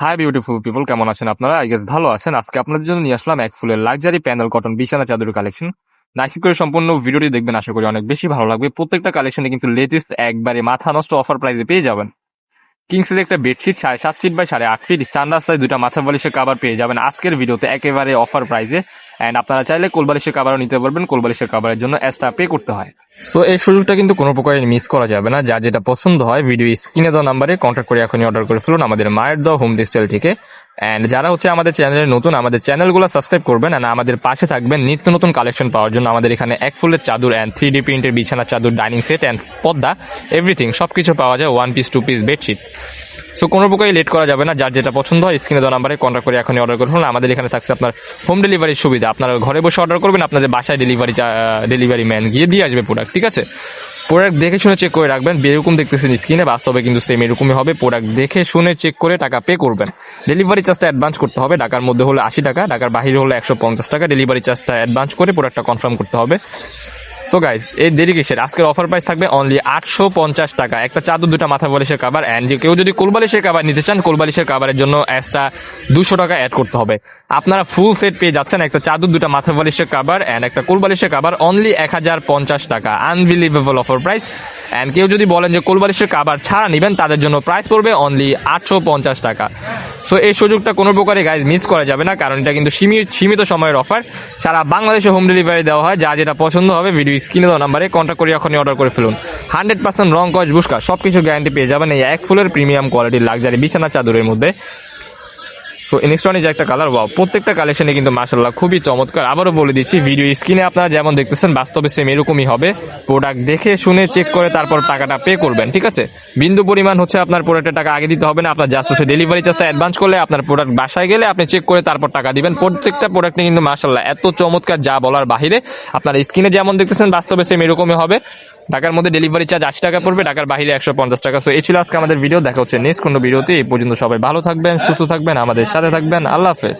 Hi beautiful people কেমন আছেন আপনারা? আই গেস ভালো আছেন। আজকে আপনাদের জন্য নিয়ে আসলাম এক ফুলের লাক্সারি প্যানেল কটন বিছানা চাদর কালেকশন নাইসি করে সম্পূর্ণ ভিডিওটি দেখবেন, আশা করি অনেক বেশি ভালো লাগবে। প্রত্যেকটা কালেকশনে কিন্তু লেটেস্ট একবারে মাথা নষ্ট অফার প্রাইসে পেয়ে যাবেন। কিংসের একটা বেডশিট সাড়ে সাত ফিট বাই সাড়ে আট ফিট স্ট্যান্ডার্ড সাইজ দুটা মাথা বালিশের কাবার পেয়ে যাবেন। আজকের ভিডিওতে একেবারে অফার প্রাইসে অ্যান্ড আপনারা চাইলে কোলবালিশের কাবারও নিতে পারবেন। কোলবালিশের কাবারের জন্য এক্সট্রা পে করতে হয়। সো এই সুযোগটা কিন্তু কোনো প্রকারে মিস করা যাবে না। যার যেটা পছন্দ হয় ভিডিও স্ক্রিনে দেওয়া নাম্বারে কন্ট্যাক্ট করে এখনই অর্ডার করে ফেলুন আমাদের মায়ের দেওয়া হোম টেক্সটাইল থেকে। অ্যান্ড যারা হচ্ছে আমাদের চ্যানেলে নতুন, আমাদের চ্যানেলগুলো সাবস্ক্রাইব করবেন and আমাদের পাশে থাকবেন নিত্য নতুন কালেকশন পাওয়ার জন্য আমাদের এখানে এক ফুলের চাদর অ্যান্ড থ্রি ডি প্রিন্টের বিছানা চাদর dining set and Padma everything সব কিছু পাওয়া যায় one piece two piece bedsheet so কোনো প্রকারই লেট করা যাবে না। যার যেটা পছন্দ হয় স্ক্রিনে দেওয়া নাম্বারে কন্ট্যাক্ট করে এখনই অর্ডার করুন। আমাদের এখানে থাকছে আপনার হোম ডেলিভারির সুবিধা। আপনারা ঘরে বসে অর্ডার করবেন, আপনাদের বাসায় ডেলিভারি ডেলিভারি ম্যান গিয়ে দিয়ে আসবে প্রোডাক্ট ঠিক আছে? প্রোডাক্ট দেখে শুনে চেক করে রাখবেন। এরকম দেখতেছেন স্ক্রিনে বাস্তবে কিন্তু সেম এরকমই হবে। প্রোডাক্ট দেখে শুনে চেক করে টাকা পে করবেন। ডেলিভারি চার্জটা অ্যাডভান্স করতে হবে। ঢাকার মধ্যে হলে আশি টাকা, ঢাকার বাইরে হলে একশো পঞ্চাশ টাকা। ডেলিভারি চার্জটা অ্যাডভান্স করে প্রোডাক্টটা কনফার্ম করতে হবে। সো গাইজ এই দেরি কিসের আজকের অফার প্রাইস থাকবে অনলি আটশো পঞ্চাশ টাকা। একটা চাদর, দুটা মাথা বালিশের কাবার অ্যান্ড কেউ যদি কোলবালিশের কাবার নিতে চান, কোলবালিশের কাবারের জন্য এক্সট্রা দুশো টাকা অ্যাড করতে হবে। আপনারা ফুল সেট পেয়ে যাচ্ছেন একটা চাদর, দুটা মাথা বালিশের কাবার অ্যান্ড একটা কোলবালিশের কাবার অনলি এক হাজার পঞ্চাশ টাকা। আনবিলিভেবল অফার প্রাইস অ্যান্ড কেউ যদি বলেন যে কোলবালিশের কাবার ছাড়া নেবেন, তাদের জন্য প্রাইস পড়বে অনলি আটশো পঞ্চাশ টাকা। সো এই সুযোগটা কোনো প্রকারে গাইজ মিস করা যাবে না, কারণ এটা কিন্তু সীমিত সীমিত সময়ের অফার সারা বাংলাদেশে হোম ডেলিভারি দেওয়া হয়, যা যেটা পছন্দ হবে ভিডিও স্ক্রিনে দেওয়া নাম্বারে কন্ট্যাক্ট করে এখনই অর্ডার করে ফেলুন। হান্ড্রেড পার্সেন্ট রং কজ বুসকা সব কিছু গ্যারান্টি পেয়ে যাবেন এই এক ফুলের প্রিমিয়াম কোয়ালিটির লাক্সারি বিছানা চাদরের মধ্যে। সো ইলেকট্রনিক যে একটা কালার ওয়াও প্রত্যেকটা কালেকশনে কিন্তু মাসাল্লাহ খুবই চমৎকার। আবারও বলে দিচ্ছি ভিডিও স্ক্রিনে আপনারা যেমন দেখতেছেন, বাস্তবে সেম এরকমই হবে। প্রোডাক্ট দেখে, শুনে চেক করে, তারপর টাকাটা পে করবেন, ঠিক আছে? বিন্দু পরিমাণ হচ্ছে আপনার প্রোডাক্টের টাকা আগে দিতে হবে না, আপনার জাস্ট হচ্ছে ডেলিভারি চার্জটা অ্যাডভান্স করলে আপনার প্রোডাক্ট বাসায় গেলে আপনি চেক করে তারপর টাকা দিবেন। প্রত্যেকটা প্রোডাক্টে কিন্তু মাসাল্লাহ এত চমৎকার যা বলার বাহিরে। আপনার স্ক্রিনে যেমন দেখতেছেন, বাস্তবে সেম এরকমই হবে। ঢাকার মধ্যে ডেলিভারি চার্জ আশি টাকা পড়বে, ঢাকার বাইরে একশো পঞ্চাশ টাকা। সো এই ছিল আজকে আমাদের ভিডিও দেখা হচ্ছে নেক্সট কোনো ভিডিওতে এই পর্যন্ত সবাই ভালো থাকবেন, সুস্থ থাকবেন, আমাদের সাথে থাকবেন। আল্লাহ হাফেজ।